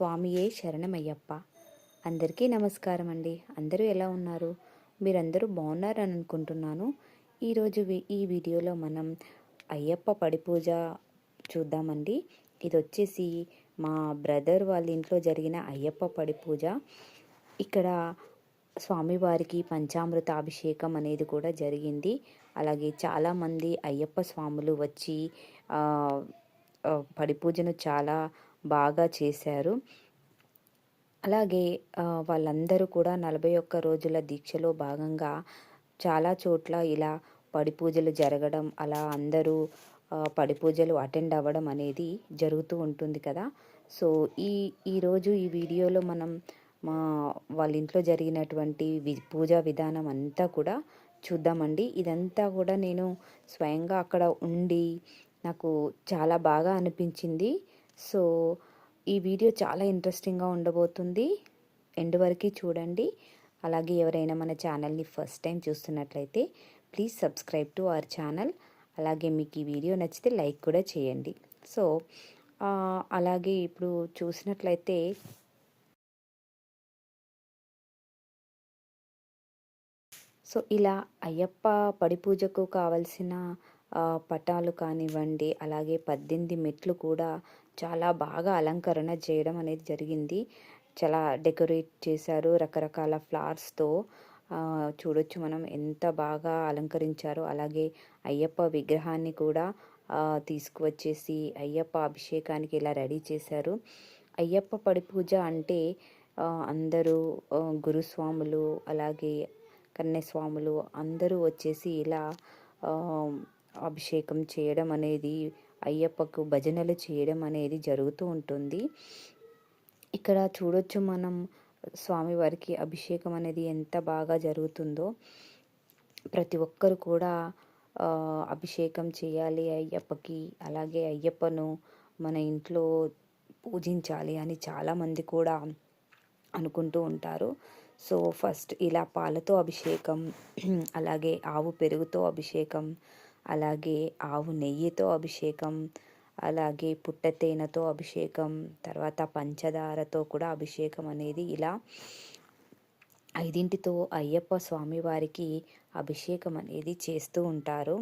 స్వామియే శరణమయ్యప్ప. అందరికీ నమస్కారం అండి అందరూ ఎలా ఉన్నారు? మీరందరూ బాగున్నారని అనుకుంటున్నాను ఈరోజు ఈ వీడియోలో మనం అయ్యప్ప పడి పూజ చూద్దామండి. ఇది వచ్చేసి మా బ్రదర్ వాళ్ళ ఇంట్లో జరిగిన అయ్యప్ప పడి పూజ ఇక్కడ స్వామివారికి పంచామృత అభిషేకం అనేది కూడా జరిగింది. అలాగే చాలామంది అయ్యప్ప స్వాములు వచ్చి పడి పూజను చాలా బాగా చేశారు. అలాగే వాళ్ళందరూ కూడా నలభై ఒక్క రోజుల దీక్షలో భాగంగా చాలా చోట్ల ఇలా పడి పూజలు జరగడం అలా అందరూ పడి పూజలు అటెండ్ అవ్వడం అనేది జరుగుతూ ఉంటుంది కదా. సో ఈ ఈరోజు ఈ వీడియోలో మనం మా వాళ్ళ ఇంట్లో జరిగినటువంటి వి పూజా విధానం అంతా కూడా చూద్దామండి. ఇదంతా కూడా నేను స్వయంగా అక్కడ ఉండి నాకు చాలా బాగా అనిపించింది. సో ఈ వీడియో చాలా ఇంట్రెస్టింగ్గా ఉండబోతుంది. ఎండ్ వరకు చూడండి. అలాగే ఎవరైనా మన ఛానల్ని ఫస్ట్ టైం చూస్తున్నట్లయితే please subscribe to our channel. అలాగే మీకు ఈ వీడియో నచ్చితే లైక్ కూడా చేయండి. సో అలాగే ఇప్పుడు చూసినట్లయితే సో ఇలా అయ్యప్ప పడి పూజకు కావలసిన పటాలు కానివ్వండి అలాగే పద్దెనిమిది మెట్లు కూడా చాలా బాగా అలంకరణ చేయడం అనేది జరిగింది. చాలా డెకరేట్ చేశారు రకరకాల ఫ్లవర్స్తో చూడొచ్చు మనం ఎంత బాగా అలంకరించారో. అలాగే అయ్యప్ప విగ్రహాన్ని కూడా తీసుకువచ్చేసి అయ్యప్ప అభిషేకానికి ఇలా రెడీ చేశారు. అయ్యప్ప పడి పూజ అంటే అందరూ గురుస్వాములు అలాగే కన్యస్వాములు అందరూ వచ్చేసి ఇలా అభిషేకం చేయడం అనేది అయ్యప్పకు భజనలు చేయడం అనేది జరుగుతూ ఉంటుంది. ఇక్కడ చూడొచ్చు మనం స్వామివారికి అభిషేకం అనేది ఎంత బాగా జరుగుతుందో. ప్రతి ఒక్కరు కూడా అభిషేకం చేయాలి అయ్యప్పకి అలాగే అయ్యప్పను మన ఇంట్లో పూజించాలి అని చాలామంది కూడా అనుకుంటూ ఉంటారు. సో ఫస్ట్ ఇలా పాలతో అభిషేకం అలాగే ఆవు పెరుగుతో అభిషేకం అలాగే ఆవు నెయ్యితో అభిషేకం అలాగే పుట్ట తేనెతో అభిషేకం తర్వాత పంచదారతో కూడా అభిషేకం అనేది ఇలా ఐదింటితో అయ్యప్ప స్వామివారికి అభిషేకం అనేది చేస్తూ ఉంటారు.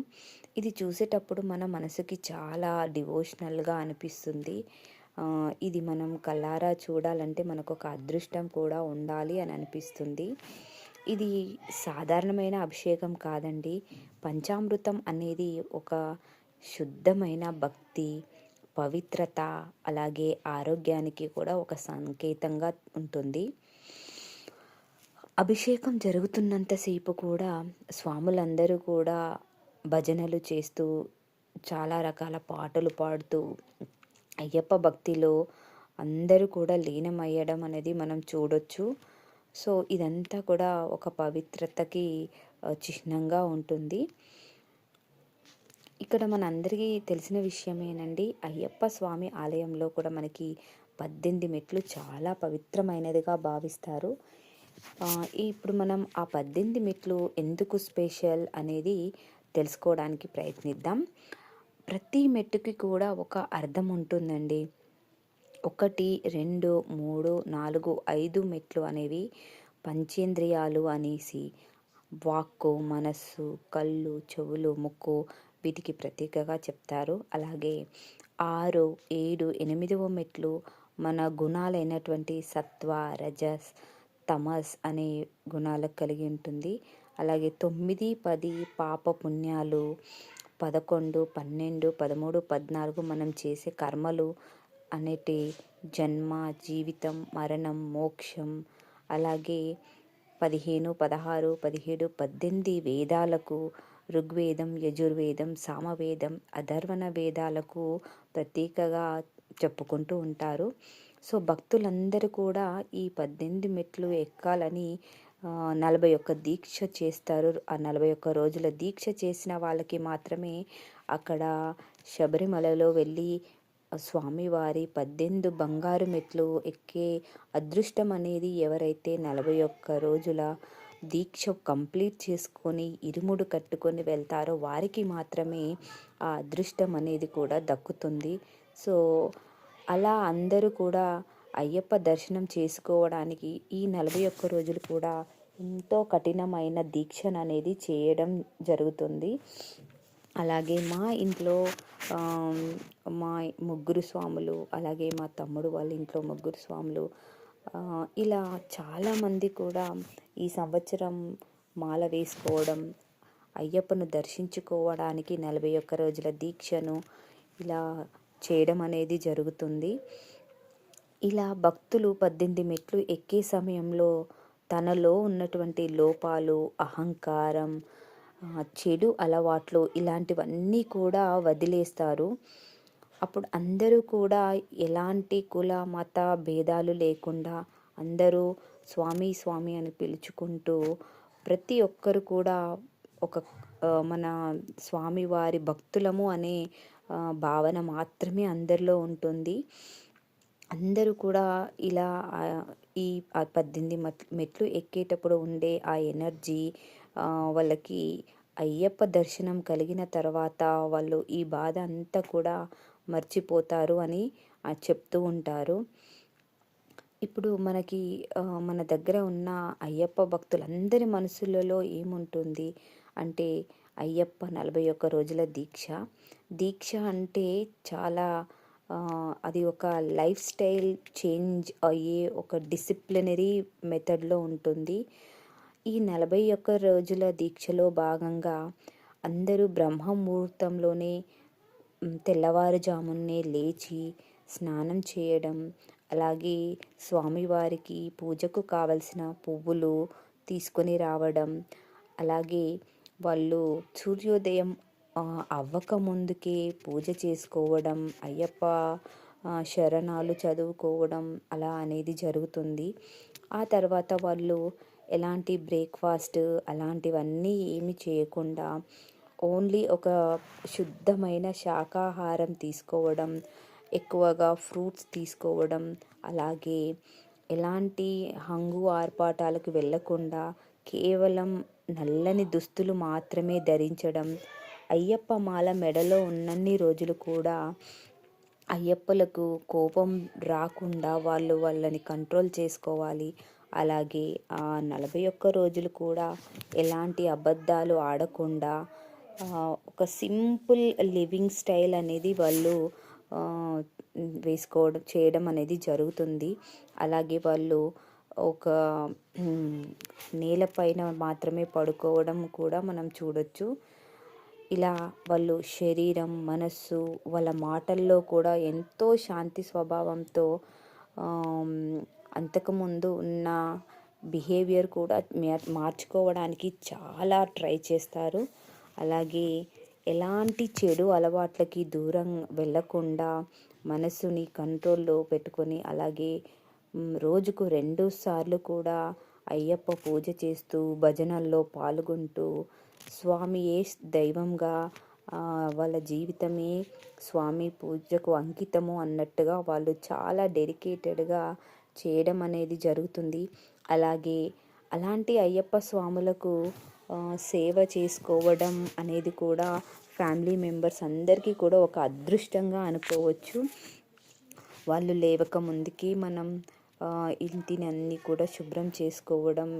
ఇది చూసేటప్పుడు మన మనసుకి చాలా డివోషనల్గా అనిపిస్తుంది. ఇది మనం కల్లారా చూడాలంటే మనకు ఒక అదృష్టం కూడా ఉండాలి అని అనిపిస్తుంది. ఇది సాధారణమైన అభిషేకం కాదండి. పంచామృతం అనేది ఒక శుద్ధమైన భక్తి పవిత్రత అలాగే ఆరోగ్యానికి కూడా ఒక సంకేతంగా ఉంటుంది. అభిషేకం జరుగుతున్నంతసేపు కూడా స్వాములందరూ కూడా భజనలు చేస్తూ చాలా రకాల పాటలు పాడుతూ అయ్యప్ప భక్తిలో అందరూ కూడా లీనమయ్యడం అనేది మనం చూడొచ్చు. సో ఇదంతా కూడా ఒక పవిత్రతకి చిహ్నంగా ఉంటుంది. ఇక్కడ మనందరికీ తెలిసిన విషయమేనండి. అయ్యప్ప స్వామి ఆలయంలో కూడా మనకి పద్దెనిమిది మెట్లు చాలా పవిత్రమైనదిగా భావిస్తారు. ఇప్పుడు మనం ఆ పద్దెనిమిది మెట్లు ఎందుకు స్పెషల్ అనేది తెలుసుకోవడానికి ప్రయత్నిద్దాం. ప్రతి మెట్టుకి కూడా ఒక అర్థం ఉంటుందండి. ఒకటి రెండు మూడు నాలుగు ఐదు మెట్లు అనేవి పంచేంద్రియాలు అనేసి వాక్కు మనస్సు కళ్ళు చెవులు ముక్కు వీటికి ప్రత్యేకగా చెప్తారు. అలాగే ఆరు ఏడు ఎనిమిదవ మెట్లు మన గుణాలైనటువంటి సత్వ రజస్ తమస్ అనే గుణాలకు కలిగి ఉంటుంది. అలాగే తొమ్మిది పది పాప పుణ్యాలు పదకొండు పన్నెండు పదమూడు పద్నాలుగు మనం చేసే కర్మలు అనేటి జన్మ జీవితం మరణం మోక్షం. అలాగే పదిహేను పదహారు పదిహేడు పద్దెనిమిది వేదాలకు ఋగ్వేదం యజుర్వేదం సామవేదం అధర్వణ వేదాలకు ప్రత్యేకగా చెప్పుకుంటూ ఉంటారు. సో భక్తులందరూ కూడా ఈ పద్దెనిమిది మెట్లు ఎక్కాలని నలభై ఒక్క దీక్ష చేస్తారు. ఆ నలభై ఒక్క రోజుల దీక్ష చేసిన వాళ్ళకి మాత్రమే అక్కడ శబరిమలలో వెళ్ళి స్వామివారి పద్దెనిమిది బంగారు మెట్లు ఎక్కే అదృష్టం అనేది ఎవరైతే నలభై ఒక్క రోజుల దీక్ష కంప్లీట్ చేసుకొని ఇరుముడు కట్టుకొని వెళ్తారో వారికి మాత్రమే ఆ అదృష్టం అనేది కూడా దక్కుతుంది. సో అలా అందరూ కూడా అయ్యప్ప దర్శనం చేసుకోవడానికి ఈ నలభై ఒక్క రోజులు కూడా ఎంతో కఠినమైన దీక్షను అనేది చేయడం జరుగుతుంది. అలాగే మా ఇంట్లో మా ముగ్గురు స్వాములు అలాగే మా తమ్ముడు వాళ్ళ ఇంట్లో ముగ్గురు స్వాములు ఇలా చాలామంది కూడా ఈ సంవత్సరం మాల వేసుకోవడం అయ్యప్పను దర్శించుకోవడానికి నలభై ఒక్క రోజుల దీక్షను ఇలా చేయడం అనేది జరుగుతుంది. ఇలా భక్తులు పద్దెనిమిది మెట్లు ఎక్కే సమయంలో తనలో ఉన్నటువంటి లోపాలు అహంకారం చెడు అలవాట్లు ఇలాంటివన్నీ కూడా వదిలేస్తారు. అప్పుడు అందరూ కూడా ఎలాంటి కుల మత భేదాలు లేకుండా అందరూ స్వామి స్వామి అని పిలుచుకుంటూ ప్రతి ఒక్కరు కూడా ఒక మన స్వామివారి భక్తులము అనే భావన మాత్రమే అందరిలో ఉంటుంది. అందరూ కూడా ఇలా ఈ పద్దెనిమిది మెట్లు ఎక్కేటప్పుడు ఉండే ఆ ఎనర్జీ వాళ్ళకి అయ్యప్ప దర్శనం కలిగిన తర్వాత వాళ్ళు ఈ బాధ అంతా కూడా మర్చిపోతారు అని చెప్తూ ఉంటారు. ఇప్పుడు మనకి మన దగ్గర ఉన్న అయ్యప్ప భక్తులందరి మనసులలో ఏముంటుంది అంటే అయ్యప్ప నలభై ఒక్క రోజుల దీక్ష. దీక్ష అంటే చాలా అది ఒక లైఫ్ స్టైల్ చేంజ్ అయ్యే ఒక డిసిప్లినరీ మెథడ్లో ఉంటుంది. ఈ నలభై ఒక్క రోజుల దీక్షలో భాగంగా అందరూ బ్రహ్మ ముహూర్తంలోనే తెల్లవారుజామునే లేచి స్నానం చేయడం అలాగే స్వామివారికి పూజకు కావలసిన పువ్వులు తీసుకొని రావడం అలాగే వాళ్ళు సూర్యోదయం అవ్వక ముందుకే పూజ చేసుకోవడం అయ్యప్ప శరణాలు చదువుకోవడం అలా అనేది జరుగుతుంది. ఆ తర్వాత వాళ్ళు ఎలాంటి బ్రేక్ఫాస్ట్ అలాంటివన్నీ ఏమి చేయకుండా ఓన్లీ ఒక శుద్ధమైన శాకాహారం తీసుకోవడం ఎక్కువగా ఫ్రూట్స్ తీసుకోవడం అలాగే ఎలాంటి హంగు ఆర్పాటాలకు వెళ్ళకుండా కేవలం నల్లని దుస్తులు మాత్రమే ధరించడం అయ్యప్ప మాల మెడలో ఉన్నన్ని రోజులు కూడా అయ్యప్పలకు కోపం రాకుండా వాళ్ళు వాళ్ళని కంట్రోల్ చేసుకోవాలి. అలాగే ఆ నలభై ఒక్క రోజులు కూడా ఎలాంటి అబద్ధాలు ఆడకుండా ఒక సింపుల్ లివింగ్ స్టైల్ అనేది వాళ్ళు వేసుకోవడం చేయడం అనేది జరుగుతుంది. అలాగే వాళ్ళు ఒక నేలపైన మాత్రమే పడుకోవడం కూడా మనం చూడొచ్చు. ఇలా వాళ్ళు శరీరం మనస్సు వాళ్ళ మాటల్లో కూడా ఎంతో శాంతి స్వభావంతో అంతకుముందు ఉన్న బిహేవియర్ కూడా మార్చుకోవడానికి చాలా ట్రై చేస్తారు. అలాగే ఎలాంటి చెడు అలవాట్లకి దూరం వెళ్ళకుండా మనసుని కంట్రోల్లో పెట్టుకొని అలాగే రోజుకు రెండు సార్లు కూడా అయ్యప్ప పూజ చేస్తూ భజనల్లో పాల్గొంటూ స్వామియే దైవంగా వాళ్ళ జీవితమే స్వామి పూజకు అంకితము అన్నట్టుగా వాళ్ళు చాలా డెడికేటెడ్గా చేయడం అనేది జరుగుతుంది. అలాగే అలాంటి అయ్యప్ప స్వాములకు సేవ చేసుకోవడం అనేది కూడా ఫ్యామిలీ మెంబర్స్ అందరికీ కూడా ఒక అదృష్టంగా అనుకోవచ్చు. వాళ్ళు లేవక ముందుకి మనం ఇంటిని అన్నీ కూడా శుభ్రం చేసుకోవడం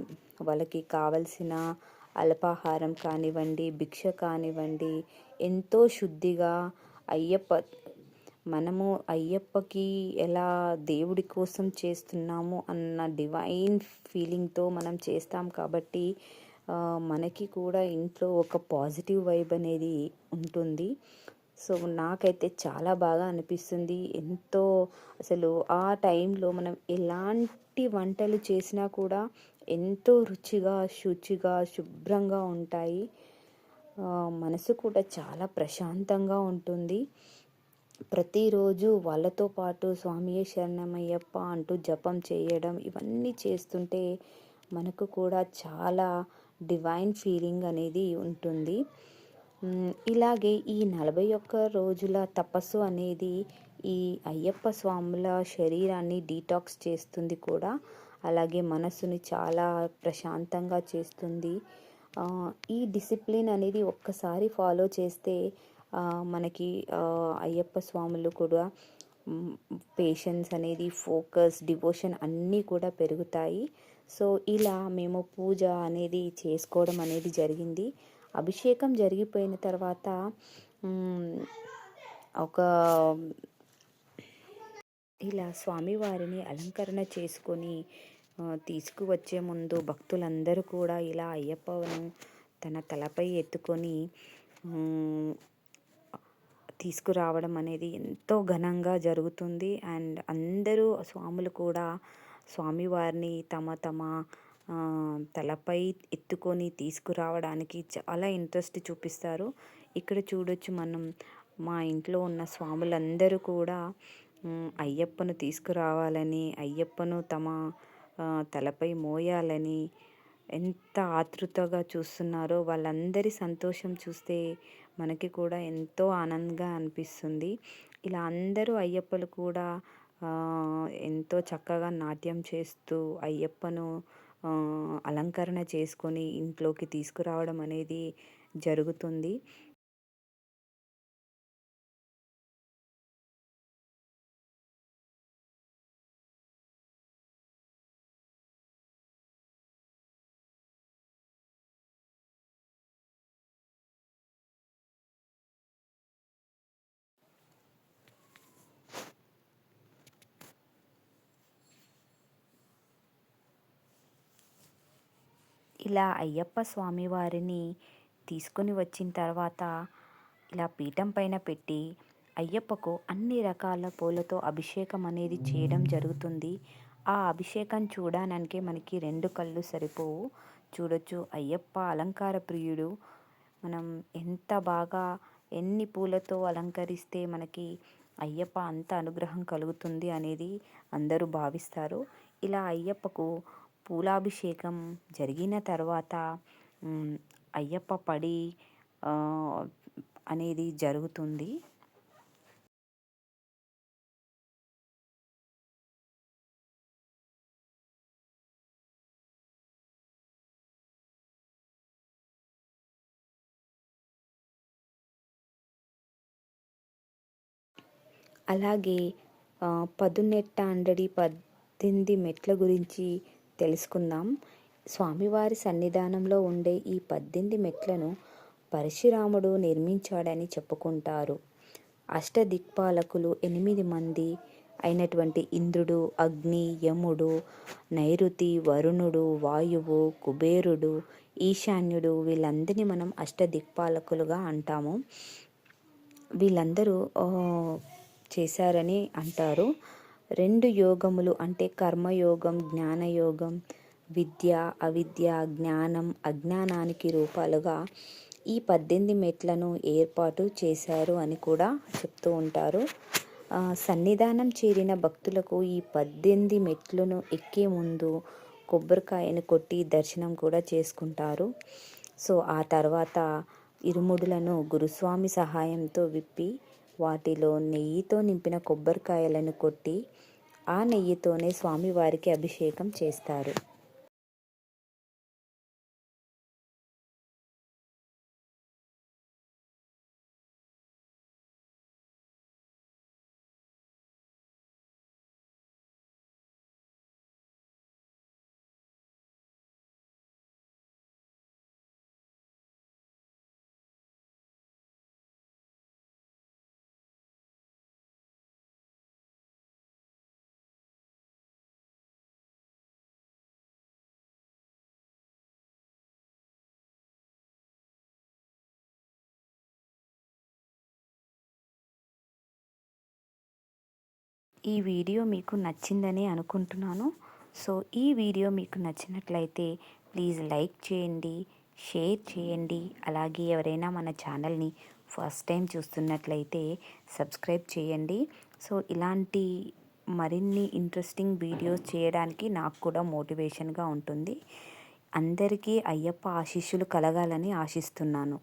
వాళ్ళకి కావలసిన అల్పాహారం కానివ్వండి భిక్ష కానివ్వండి ఎంతో శుద్ధిగా అయ్యప్ప మనము అయ్యప్పకి ఎలా దేవుడి కోసం చేస్తున్నాము అన్న డివైన్ ఫీలింగ్తో మనం చేస్తాం కాబట్టి మనకి కూడా ఇంట్లో ఒక పాజిటివ్ వైబ్ అనేది ఉంటుంది. సో నాకైతే చాలా బాగా అనిపిస్తుంది. ఎంతో అసలు ఆ టైంలో మనం ఎలాంటి వంటలు చేసినా కూడా ఎంతో రుచిగా శుచిగా శుభ్రంగా ఉంటాయి. మనసు కూడా చాలా ప్రశాంతంగా ఉంటుంది. ప్రతిరోజు వాళ్ళతో పాటు స్వామియే శరణమయ్యప్ప అంటూ జపం చేయడం ఇవన్నీ చేస్తుంటే మనకు కూడా చాలా డివైన్ ఫీలింగ్ అనేది ఉంటుంది. ఇలాగే ఈ నలభై ఒక్క రోజుల తపస్సు అనేది ఈ అయ్యప్ప స్వాముల శరీరాన్ని డీటాక్స్ చేస్తుంది కూడా. అలాగే మనసుని చాలా ప్రశాంతంగా చేస్తుంది. ఈ డిసిప్లిన్ అనేది ఒక్కసారి ఫాలో చేస్తే మనకి అయ్యప్ప స్వాములు కూడా పేషెన్స్ అనేది ఫోకస్ డివోషన్ అన్నీ కూడా పెరుగుతాయి. సో ఇలా మేము పూజ అనేది చేసుకోవడం అనేది జరిగింది. అభిషేకం జరిగిపోయిన తర్వాత ఒక ఇలా స్వామివారిని అలంకరణ చేసుకొని తీసుకువచ్చే ముందు భక్తులందరూ కూడా ఇలా అయ్యప్పను తన తలపై ఎత్తుకొని తీసుకురావడం అనేది ఎంతో ఘనంగా జరుగుతుంది. అండ్ అందరూ స్వాములు కూడా స్వామివారిని తమ తమ తలపై ఎత్తుకొని తీసుకురావడానికి చాలా ఇంట్రెస్ట్ చూపిస్తారు. ఇక్కడ చూడొచ్చు మనం మా ఇంట్లో ఉన్న స్వాములందరూ కూడా అయ్యప్పను తీసుకురావాలని అయ్యప్పను తమ తలపై మోయాలని ఎంత ఆతృతగా చూస్తున్నారో వాళ్ళందరి సంతోషం చూస్తే మనకి కూడా ఎంతో ఆనందంగా అనిపిస్తుంది. ఇలా అందరూ అయ్యప్పలు కూడా ఎంతో చక్కగా నాట్యం చేస్తూ అయ్యప్పను అలంకరణ చేసుకొని ఇంట్లోకి తీసుకురావడం అనేది జరుగుతుంది. ఇలా అయ్యప్ప స్వామివారిని తీసుకొని వచ్చిన తర్వాత ఇలా పీఠం పైన పెట్టి అయ్యప్పకు అన్ని రకాల పూలతో అభిషేకం అనేది చేయడం జరుగుతుంది. ఆ అభిషేకం చూడడానికి మనకి రెండు కళ్ళు సరిపోవు. చూడొచ్చు అయ్యప్ప అలంకార ప్రియుడు. మనం ఎంత బాగా ఎన్ని పూలతో అలంకరిస్తే మనకి అయ్యప్ప అంత అనుగ్రహం కలుగుతుంది అనేది అందరూ భావిస్తారు. ఇలా అయ్యప్పకు పూలాభిషేకం జరిగిన తర్వాత అయ్యప్ప పడి అనేది జరుగుతుంది. అలాగే పదునెట్ట అండడి పద్దెనిమిది మెట్ల గురించి తెలుసుకుందాం. స్వామివారి సన్నిధానంలో ఉండే ఈ పద్దెనిమిది మెట్లను పరశురాముడు నిర్మించాడని చెప్పుకుంటారు. అష్టదిక్పాలకులు ఎనిమిది మంది అయినటువంటి ఇంద్రుడు అగ్ని యముడు నైరుతి వరుణుడు వాయువు కుబేరుడు ఈశాన్యుడు వీళ్ళందరినీ మనం అష్టదిక్పాలకులుగా అంటాము. వీళ్ళందరూ చేశారని అంటారు. రెండు యోగములు అంటే కర్మయోగం జ్ఞానయోగం విద్య అవిద్య జ్ఞానం అజ్ఞానానికి రూపాలుగా ఈ పద్దెనిమిది మెట్లను ఏర్పాటు చేశారు అని కూడా చెప్తూ ఉంటారు. సన్నిధానం చేరిన భక్తులకు ఈ పద్దెనిమిది మెట్లను ఎక్కే ముందు కొబ్బరికాయను కొట్టి దర్శనం కూడా చేసుకుంటారు. సో ఆ తర్వాత ఇరుముడులను గురుస్వామి సహాయంతో విప్పి వాటిలో నెయ్యితో నింపిన కొబ్బరికాయలను కొట్టి ఆ నెయ్యితోనే స్వామివారికి అభిషేకం చేస్తారు. ఈ వీడియో మీకు నచ్చిందని అనుకుంటున్నాను. సో ఈ వీడియో మీకు నచ్చినట్లయితే ప్లీజ్ లైక్ చేయండి షేర్ చేయండి. అలాగే ఎవరైనా మన ఛానల్ని ఫస్ట్ టైం చూస్తున్నట్లయితే సబ్స్క్రైబ్ చేయండి. సో ఇలాంటి మరిన్ని ఇంట్రెస్టింగ్ వీడియోస్ చేయడానికి నాకు కూడా మోటివేషన్గా ఉంటుంది. అందరికీ అయ్యప్ప ఆశీస్సులు కలగాలని ఆశిస్తున్నాను.